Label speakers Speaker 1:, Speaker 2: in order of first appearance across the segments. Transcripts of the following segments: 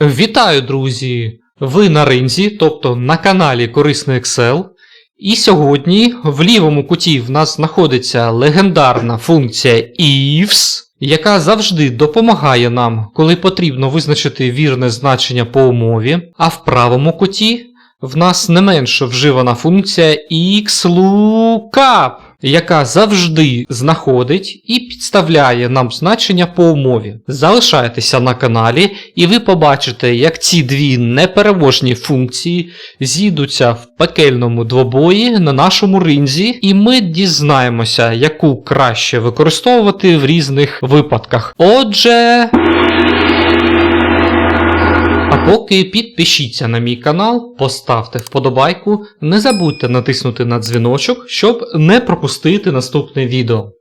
Speaker 1: Вітаю, друзі! Ви на ринзі, тобто на каналі Корисний Excel. І сьогодні в лівому куті в нас знаходиться легендарна функція ifs, яка завжди допомагає нам, коли потрібно визначити вірне значення по умові, а в правому куті в нас не менш вживана функція xlookup, яка завжди знаходить і підставляє нам значення по умові. Залишайтеся на каналі, і ви побачите, як ці дві непереможні функції зійдуться в пекельному двобої на нашому ринзі, і ми дізнаємося, яку краще використовувати в різних випадках. Отже. Поки підпишіться на мій канал, поставте вподобайку, не забудьте натиснути на дзвіночок, щоб не пропустити наступне відео.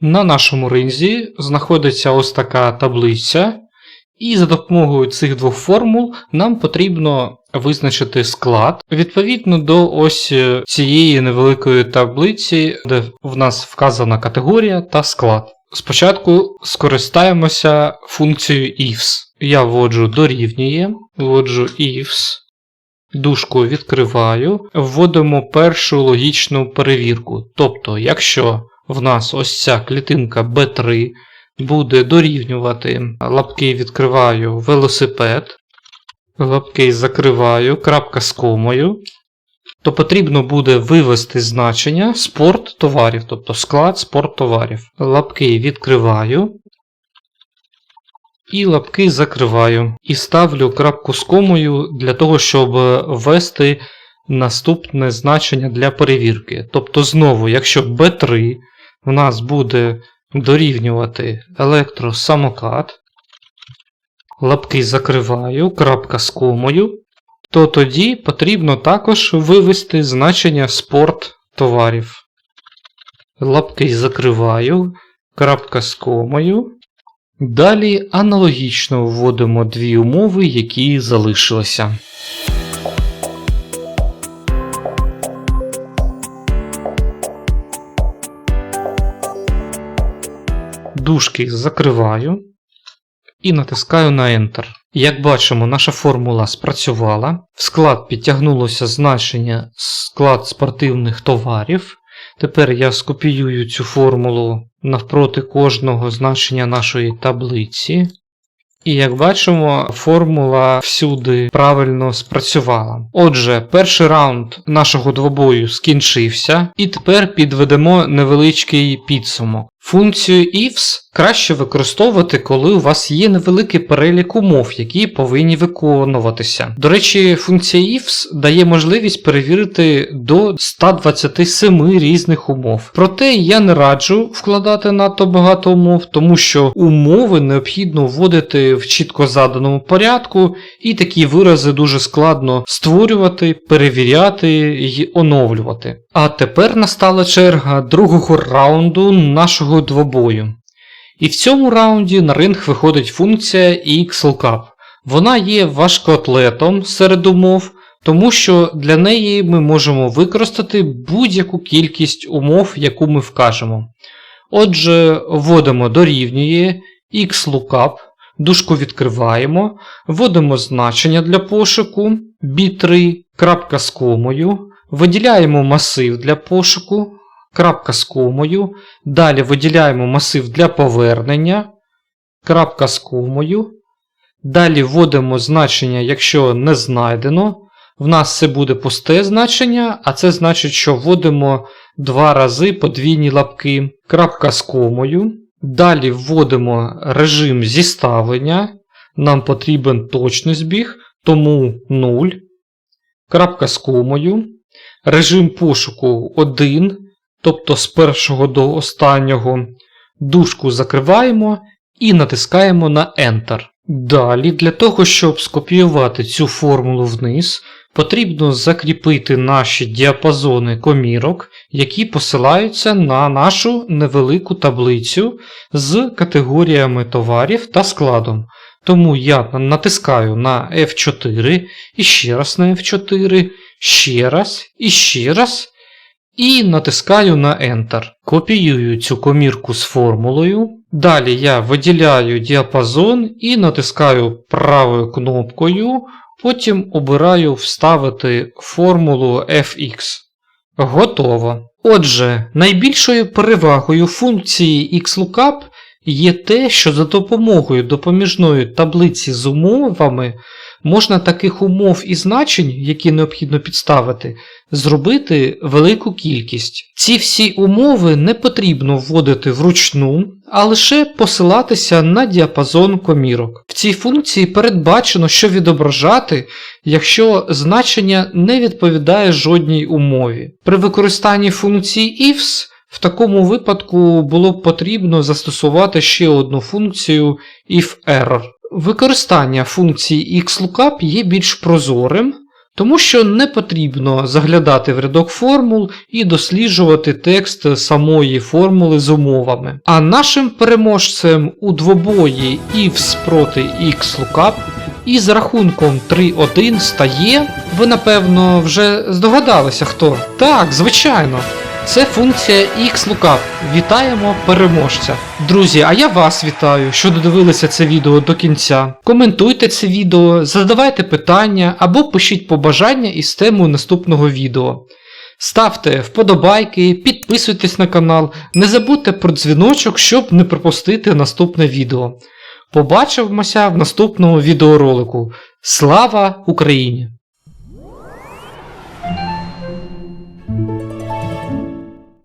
Speaker 1: На нашому ринзі знаходиться ось така таблиця, і за допомогою цих двох формул нам потрібно визначити склад відповідно до ось е, цієї невеликої таблиці, де в нас вказана категорія та склад. Спочатку скористаємося функцією ifs. Я вводжу дорівнює, вводжу ifs, дужку відкриваю, вводимо першу логічну перевірку. Тобто, якщо в нас ось ця клітинка B3 буде дорівнювати лапки відкриваю велосипед, лапки закриваю, крапка з комою, то потрібно буде вивести значення спорт товарів, тобто склад спорт товарів. Лапки відкриваю. І лапки закриваю. І ставлю крапку з комою для того, щоб ввести наступне значення для перевірки. Тобто, знову, якщо B3 в нас буде дорівнювати електросамокат, лапки закриваю, крапка з комою, то тоді потрібно також вивести значення спорт товарів. Лапки закриваю, крапка з комою. Далі аналогічно вводимо дві умови, які залишилися. Дужки закриваю і натискаю на Enter. Як бачимо, наша формула спрацювала. В склад підтягнулося значення склад спортивних товарів. Тепер я скопіюю цю формулу навпроти кожного значення нашої таблиці. І як бачимо, формула всюди правильно спрацювала. Отже, перший раунд нашого двобою скінчився, і тепер підведемо невеличкий підсумок. Функцію ifs краще використовувати, коли у вас є невеликий перелік умов, які повинні виконуватися. До речі, функція ifs дає можливість перевірити до 127 різних умов. Проте я не раджу вкладати надто багато умов, тому що умови необхідно вводити в чітко заданому порядку, і такі вирази дуже складно створювати, перевіряти і оновлювати. А тепер настала черга другого раунду нашого двобою. І в цьому раунді на ринг виходить функція xLookup. Вона є важкоатлетом серед умов, тому що для неї ми можемо використати будь-яку кількість умов, яку ми вкажемо. Отже, вводимо дорівнює xLookup, дужку відкриваємо, вводимо значення для пошуку b3, крапка з комою, виділяємо масив для пошуку, крапка з комою, далі виділяємо масив для повернення, крапка з комою, далі вводимо значення, якщо не знайдено. В нас це буде пусте значення, а це значить, що вводимо два рази подвійні лапки, крапка з комою. Далі вводимо режим зіставлення. Нам потрібен точний збіг, тому 0. Крапка з комою. Режим пошуку 1, тобто з першого до останнього. Дужку закриваємо і натискаємо на Enter. Далі, для того, щоб скопіювати цю формулу вниз, потрібно закріпити наші діапазони комірок, які посилаються на нашу невелику таблицю з категоріями товарів та складом. Тому я натискаю на F4 і ще раз на F4, ще раз і ще раз. І натискаю на Enter. Копіюю цю комірку з формулою, Далі я виділяю діапазон і натискаю правою кнопкою, потім обираю вставити формулу fx. Готово. Отже, найбільшою перевагою функції xlookup є те, що за допомогою допоміжної таблиці з умовами можна таких умов і значень, які необхідно підставити, зробити велику кількість. Ці всі умови не потрібно вводити вручну, а лише посилатися на діапазон комірок. В цій функції передбачено, що відображати, якщо значення не відповідає жодній умові. При використанні функції ifs в такому випадку було б потрібно застосувати ще одну функцію ifError. Використання функції xlookup є більш прозорим, тому що не потрібно заглядати в рядок формул і досліджувати текст самої формули з умовами. А нашим переможцем у двобої ifs проти xlookup із рахунком 3-1 стає. Ви напевно вже здогадалися хто? Так, звичайно. Це функція xlookup. Вітаємо переможця. Друзі, а я вас вітаю, що додивилися це відео до кінця. Коментуйте це відео, задавайте питання або пишіть побажання із темою наступного відео. Ставте вподобайки, підписуйтесь на канал, не забудьте про дзвіночок, щоб не пропустити наступне відео. Побачимося в наступному відеоролику. Слава Україні!